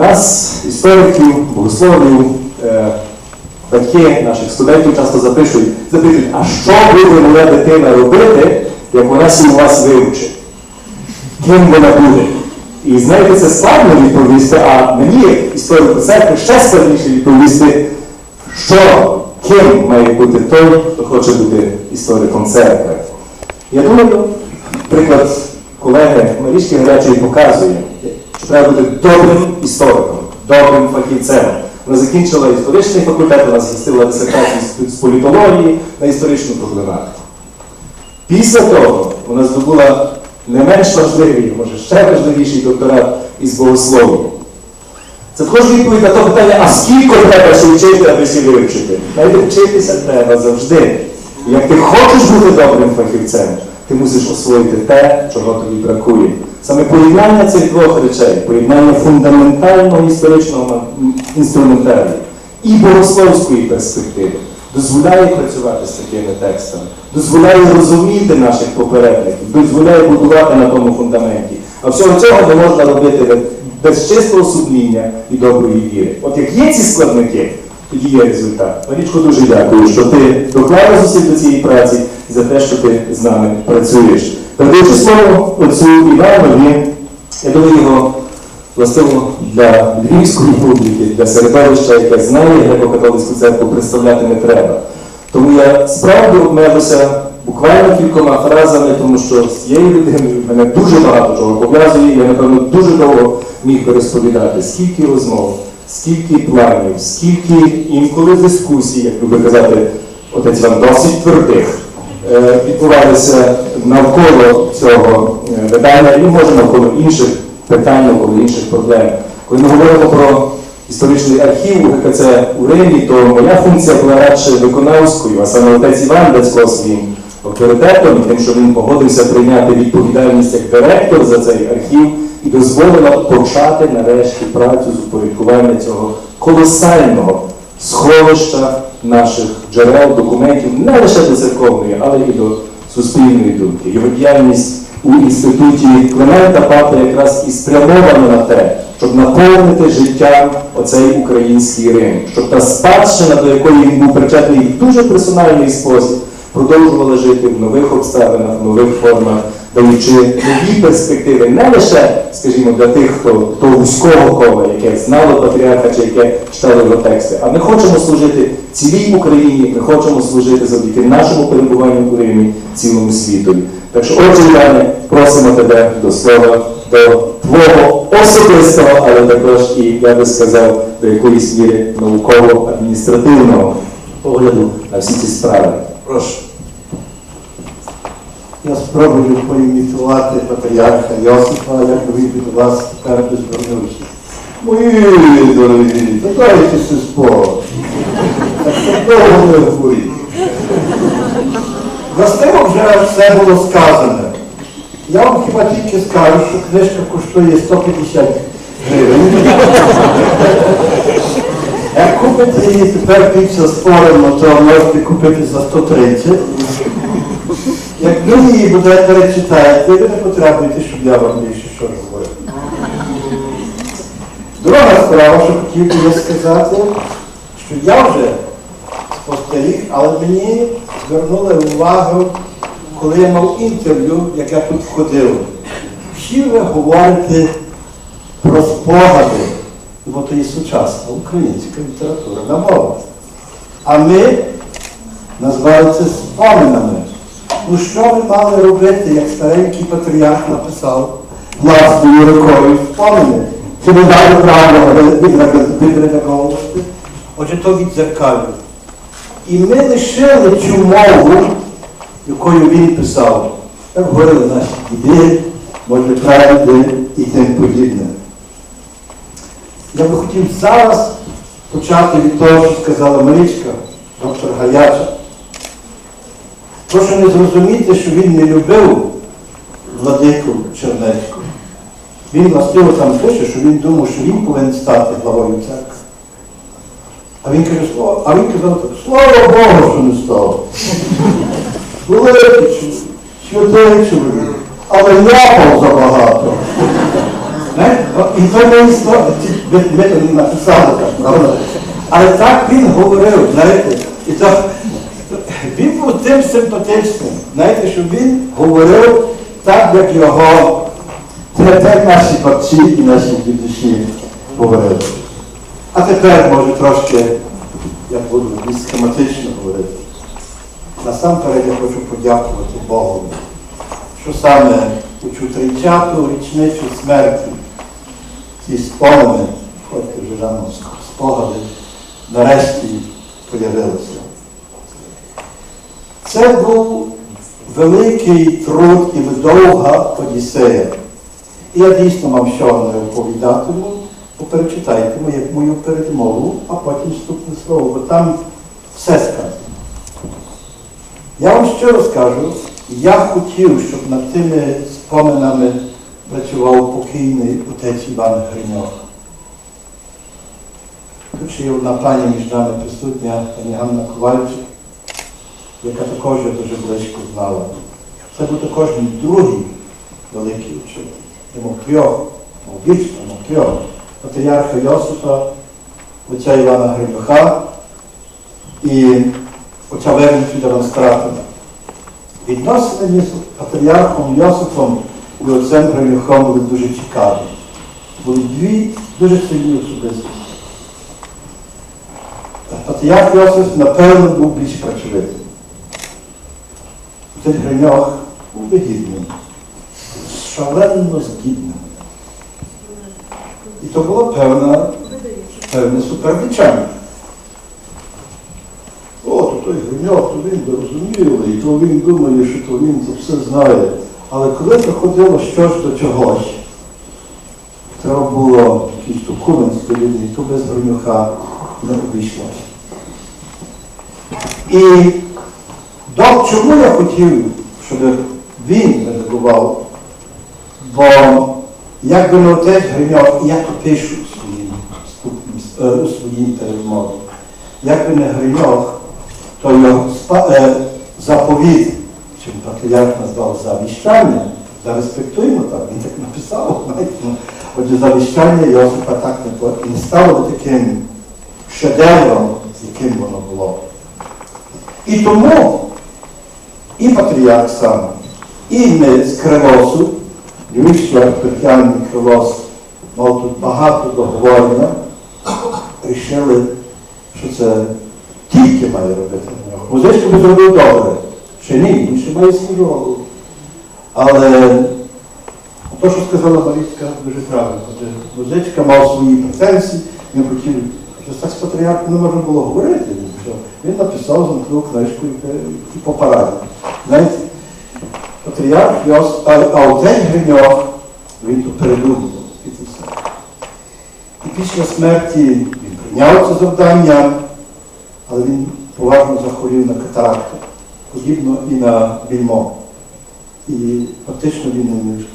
Нас, істориків, богословів, е, батьки наших студентів часто запишуть, запитують, а що буде моя дитина робити, як вона сім вас вивчить? Ким вона буде? І знаєте, це складно відповісти, а мені, історику церкви, ще складніше відповісти, що ким має бути той, хто хоче бути істориком церкви. Я думаю, приклад колеги Марічки Гарячої показує, треба бути добрим істориком, добрим фахівцем. Вона закінчила історичний факультет, вона захистила дисертацію з- політології на історичну проблематику. Після того вона здобула не менш важливий, може ще важливіший докторат із богослов'я. Це також відповідь на те питання, а скільки треба ще вчити, аби всі вивчити? Знаєте, вчитися треба завжди. Як ти хочеш бути добрим фахівцем, ти мусиш освоїти те, чого тобі бракує. Саме поєднання цих двох речей, поєднання фундаментального історичного інструментарію і богословської перспективи дозволяє працювати з такими текстами, дозволяє розуміти наших попередників, дозволяє будувати на тому фундаменті. А всього цього не можна робити без- чистого сумління і доброї віри. От як є ці складники, тоді є результат. Марічко, дуже дякую, що ти доклала зусиль до цієї праці за те, що ти з нами працюєш. Передаючи слово отцю Іванові, я думаю, його властиво для львівської публіки, для середовища, яке знає греко-католицьку церкву, представляти не треба. Тому я справді обмежуся буквально кількома фразами, тому що з цією людиною мене дуже багато чого пов'язує, я, напевно, дуже довго міг би розповідати, скільки розмов, скільки планів, скільки інколи дискусій, як любить казати отець Іван, досить твердих, відбувалися навколо цього е, видання і може навколо інших питань, навколо інших проблем. Коли ми говоримо про історичний архів у у Римі, то моя функція була радше виконавською, а саме отець Іван Дацько своїм авторитетом, тим, що він погодився прийняти відповідальність як директор за цей архів і дозволила почати нарешті працю з упорядкування цього колосального сховища наших джерел, документів, не лише до церковної, але і до суспільної думки. Його діяльність у інституті Климента Папа якраз і спрямована на те, щоб наповнити життям оцей український Рим, щоб та спадщина, до якої він був причетний в дуже персональний спосіб, продовжувала жити в нових обставинах, в нових формах, даючи нові перспективи не лише, скажімо, для тих, хто того вузького кола, яке знало патріарха чи яке читало його тексти. А ми хочемо служити цілій Україні, ми хочемо служити завдяки нашому перебуванню у Римі цілому світові. Так що, отже, Іване, просимо тебе до слова, до твого особистого, але також і, я би сказав, до якоїсь міри науково-адміністративного погляду на всі ці справи. Прошу. Я спробую поімітувати патріарха Йосифа, як він від вас тепер звернувся. Мої дорогі, додайтеся спорт. Так це довго не говоріть. Властиво вже все було сказане. Я вам хіба тільки скажу, що книжка коштує 150 гривень. Як купите її тепер після спорено, то можете купити за 130. Як ви її будете речитаєте, ви не потребуєте, щоб я вам більше що говорив. Друга справа, що хотів би я сказати, що я вже спостеріг, але мені звернули увагу, коли я мав інтерв'ю, як я тут ходив. Всі ви говорите про спогади, бо то є сучасна українська література на мова. А ми назвали це споминами. Ну що ви мали робити, як старенький патріарх написав власною рукою спомини? Чи ви дали право відредаговувати? Отже, то відзеркалює. І ми лишили цю мову, якою він писав. Так говорили наші діди, може прадіди і тим подібне. Я би хотів зараз почати від того, що сказала Марічка, доктор Гаяча. Прошу не зрозуміти, що він не любив владику Чернецьку. Він властиво там пише, що він думав, що він повинен стати главою церкви. А він каже, «Слава- а він казав так, слава Богу, що не став. Великий чоловік, святий чоловік, але ляпав забагато. І то не ми, ми написали так, правда? Але так він говорив, знаєте, і то він був тим симпатичним, знаєте, що він говорив так, як його так наші батьки і наші дідусі говорили. А тепер, може, трошки я буду схематично говорити. Насамперед я хочу подякувати Богу, що саме у 30-ту річницю смерті ці спомини, ходьте вже рано спогади, нарешті появилися. Це був великий труд і довга одіссея. І я дійсно вам що не оповідатиму, бо перечитайте мою, передмову, а потім вступне слово, бо там все сказано. Я вам щиро скажу, я хотів, щоб над тими споминами працював покійний отець Іван Гриньох. Тут ще є одна пані між нами присутня, пані Ганна Ковальчик, яка також я дуже близько знала. Це був також мій другий великий учитель. Я мав трьох. Патріарха Йосифа, отця Івана Гриньоха і отця Вернича Демонстратора. Відносини між патріархом Йосифом і отцем Гриньохом були дуже цікаві. Були дві дуже сильні особистості. Патріарх Йосиф, напевно, був більш працьовитим. Отець Гриньох був вигідним, шалено здібним. І то було певна, певне супервічання. О, то той Гриньох, то він розумілий, і то він думає, що то він це все знає. Але коли приходило щось до чогось, треба було якийсь документ відповідний, то без Гриньоха не обійшлося. І до чому я хотів, щоб він редагував, бо як би не отець Гриньов, і я то пишу е, у своїй перемові, як би не Гриньов, то його е, заповіт, чим патріарх назвав завіщання, зареспектуємо так, він так написав, знаєте, отже, завіщання Йосипа так не стало таким шедевром, яким воно було. І тому і патріарх сам, і ми з Кривосу, Львівський архіпельний Кривос, мав тут багато договорення, рішили, що це тільки має робити. Музичку би зробив добре. Ще ні, ще має свою. Але то, що сказала Марічка, дуже правильно. Музичка мав свої претензії, він хотів, що так з патріархом не можна було говорити. Що він написав, замкнув книжку і, і по. Знаєте, патріарх Йос, а, а отець Гриньох, він. І це все. І після смерті він прийняв це завдання, але він поважно захворів на катаракту, подібно і на вільмо. І фактично він не міг